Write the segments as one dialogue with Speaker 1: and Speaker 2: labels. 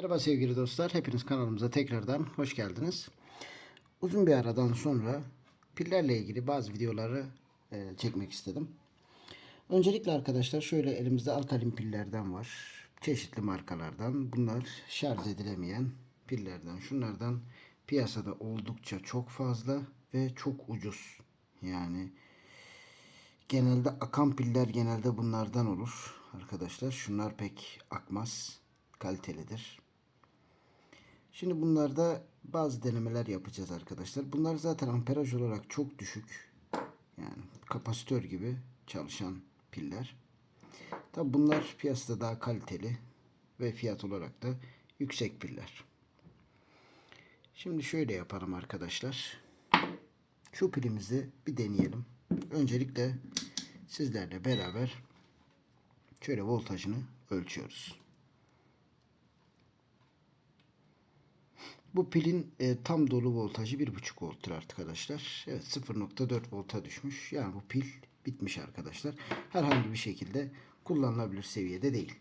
Speaker 1: Merhaba sevgili dostlar. Hepiniz kanalımıza tekrardan hoş geldiniz. Uzun bir aradan sonra pillerle ilgili bazı videoları e, çekmek istedim. Öncelikle arkadaşlar şöyle elimizde alkalin pillerden var. Çeşitli markalardan. Bunlar şarj edilemeyen pillerden. Şunlardan piyasada oldukça çok fazla ve çok ucuz. Yani genelde akan piller genelde bunlardan olur arkadaşlar. Şunlar pek akmaz. Kalitelidir. Şimdi bunlarda bazı denemeler yapacağız arkadaşlar. Bunlar zaten amperaj olarak çok düşük. Yani kapasitör gibi çalışan piller. Tabi bunlar piyasada daha kaliteli ve fiyat olarak da yüksek piller. Şimdi şöyle yapalım arkadaşlar. Şu pilimizi bir deneyelim. Öncelikle sizlerle beraber şöyle voltajını ölçüyoruz. Bu pilin e, tam dolu voltajı 1.5 volttur arkadaşlar. Evet 0.4 volta düşmüş. Yani bu pil bitmiş arkadaşlar. Herhangi bir şekilde kullanılabilir seviyede değil.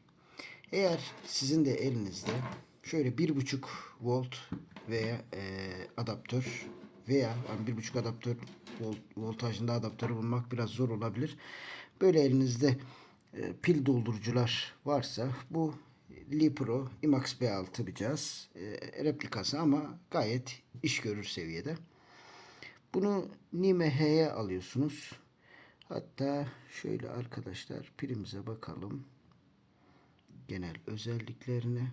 Speaker 1: Eğer sizin de elinizde şöyle 1.5 volt veya e, adaptör veya yani 1.5 adaptör volt, voltajında adaptörü bulmak biraz zor olabilir. Böyle elinizde e, pil doldurucular varsa bu Lipro IMAX B6 bir cihaz. E, replikası ama gayet iş görür seviyede. Bunu Nime H'ye alıyorsunuz. Hatta şöyle arkadaşlar pilimize bakalım. Genel özelliklerine.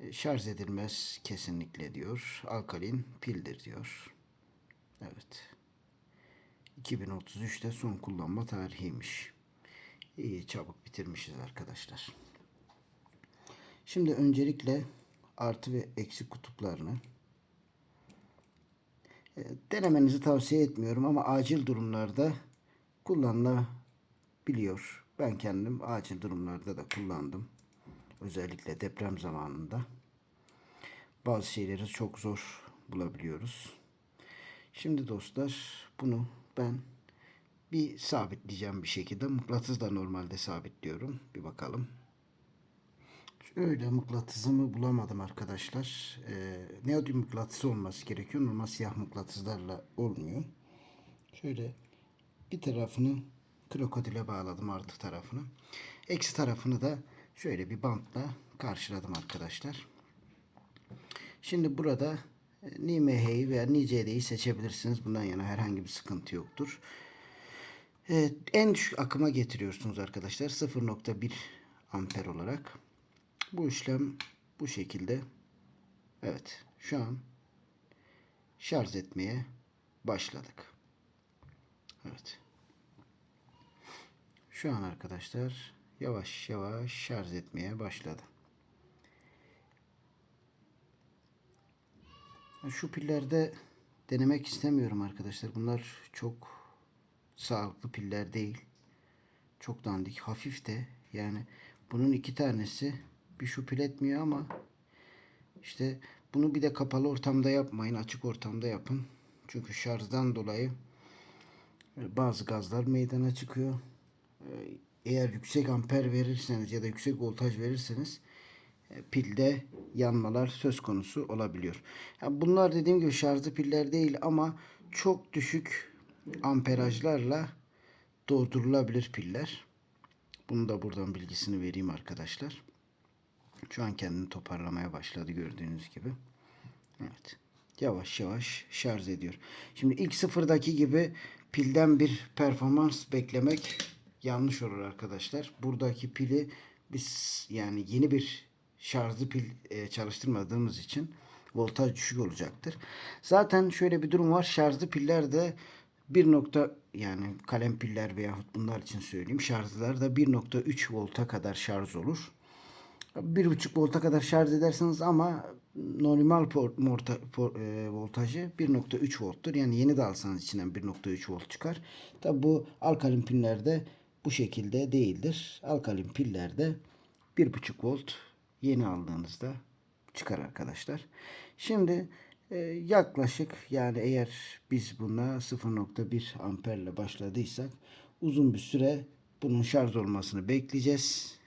Speaker 1: E, şarj edilmez kesinlikle diyor. Alkalin pildir diyor. Evet. 2033'te son kullanma tarihiymiş. İyi çabuk bitirmişiz arkadaşlar. Şimdi öncelikle artı ve eksi kutuplarını e, denemenizi tavsiye etmiyorum ama acil durumlarda kullanılabiliyor. Ben kendim acil durumlarda da kullandım. Özellikle deprem zamanında. Bazı şeyleri çok zor bulabiliyoruz. Şimdi dostlar bunu ben bir sabitleyeceğim bir şekilde. Mıknatıs da normalde sabitliyorum. Bir bakalım. Şöyle mıknatısımı bulamadım arkadaşlar. Ee, neodyum mıknatısı olması gerekiyor. Normal siyah mıknatıslarla olmuyor. Şöyle bir tarafını krokodile bağladım artı tarafını. Eksi tarafını da şöyle bir bantla karşıladım arkadaşlar. Şimdi burada Nimehe'yi veya Nice'yi seçebilirsiniz. Bundan yana herhangi bir sıkıntı yoktur. Evet, en düşük akıma getiriyorsunuz arkadaşlar. 0.1 amper olarak. Bu işlem bu şekilde. Evet. Şu an şarj etmeye başladık. Evet. Şu an arkadaşlar yavaş yavaş şarj etmeye başladı. Şu pillerde denemek istemiyorum arkadaşlar. Bunlar çok sağlıklı piller değil. Çok dandik. Hafif de. Yani bunun iki tanesi bir şu pil etmiyor ama işte bunu bir de kapalı ortamda yapmayın. Açık ortamda yapın. Çünkü şarjdan dolayı e, bazı gazlar meydana çıkıyor. E, eğer yüksek amper verirseniz ya da yüksek voltaj verirseniz e, pilde yanmalar söz konusu olabiliyor. Yani bunlar dediğim gibi şarjlı piller değil ama çok düşük amperajlarla doldurulabilir piller. Bunu da buradan bilgisini vereyim arkadaşlar. Şu an kendini toparlamaya başladı gördüğünüz gibi. Evet. Yavaş yavaş şarj ediyor. Şimdi ilk sıfırdaki gibi pilden bir performans beklemek yanlış olur arkadaşlar. Buradaki pili biz yani yeni bir şarjlı pil e, çalıştırmadığımız için voltaj düşük olacaktır. Zaten şöyle bir durum var. Şarjlı piller de bir nokta yani kalem piller veyahut bunlar için söyleyeyim şarjlar da 1.3 volta kadar şarj olur. 1.5 volta kadar şarj edersiniz ama normal port, morta, por, e, voltajı 1.3 volttur. Yani yeni de alsanız içinden 1.3 volt çıkar. Tabi bu alkalin pillerde bu şekilde değildir. Alkalin pillerde 1.5 volt yeni aldığınızda çıkar arkadaşlar. Şimdi yaklaşık yani eğer biz buna 0.1 amperle başladıysak uzun bir süre bunun şarj olmasını bekleyeceğiz.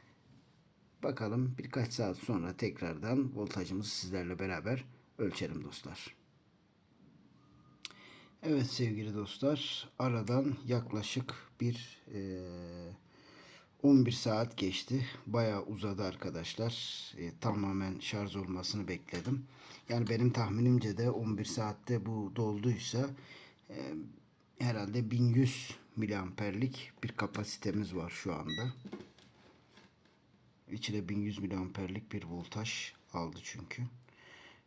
Speaker 1: Bakalım birkaç saat sonra tekrardan voltajımızı sizlerle beraber ölçelim dostlar. Evet sevgili dostlar aradan yaklaşık bir eee 11 saat geçti. Bayağı uzadı arkadaşlar. E, tamamen şarj olmasını bekledim. Yani benim tahminimce de 11 saatte bu dolduysa e, herhalde 1100 miliamperlik bir kapasitemiz var şu anda. İçine 1100 miliamperlik bir voltaj aldı çünkü.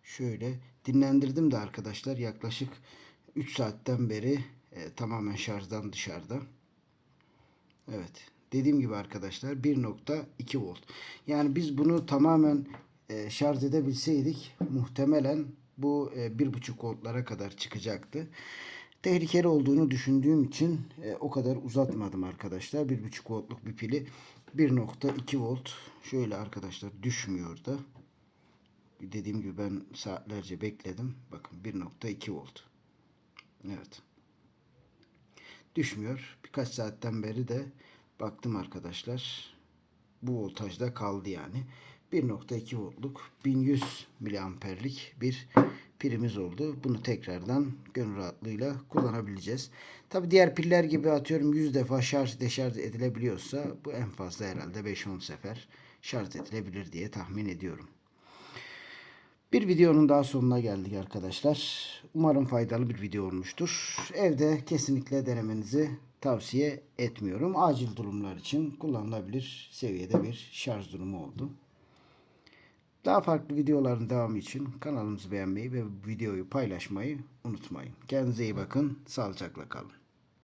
Speaker 1: Şöyle dinlendirdim de arkadaşlar yaklaşık 3 saatten beri e, tamamen şarjdan dışarıda. Evet. Dediğim gibi arkadaşlar 1.2 volt. Yani biz bunu tamamen e, şarj edebilseydik muhtemelen bu e, 1.5 voltlara kadar çıkacaktı. Tehlikeli olduğunu düşündüğüm için e, o kadar uzatmadım arkadaşlar. 1.5 voltluk bir pili 1.2 volt şöyle arkadaşlar düşmüyor da. Dediğim gibi ben saatlerce bekledim. Bakın 1.2 volt. Evet düşmüyor. Birkaç saatten beri de baktım arkadaşlar. Bu voltajda kaldı yani. 1.2 voltluk 1100 miliamperlik bir pilimiz oldu. Bunu tekrardan gönül rahatlığıyla kullanabileceğiz. Tabi diğer piller gibi atıyorum 100 defa şarj deşarj edilebiliyorsa bu en fazla herhalde 5-10 sefer şarj edilebilir diye tahmin ediyorum. Bir videonun daha sonuna geldik arkadaşlar. Umarım faydalı bir video olmuştur. Evde kesinlikle denemenizi tavsiye etmiyorum. Acil durumlar için kullanılabilir seviyede bir şarj durumu oldu. Daha farklı videoların devamı için kanalımızı beğenmeyi ve videoyu paylaşmayı unutmayın. Kendinize iyi bakın. Sağlıcakla kalın.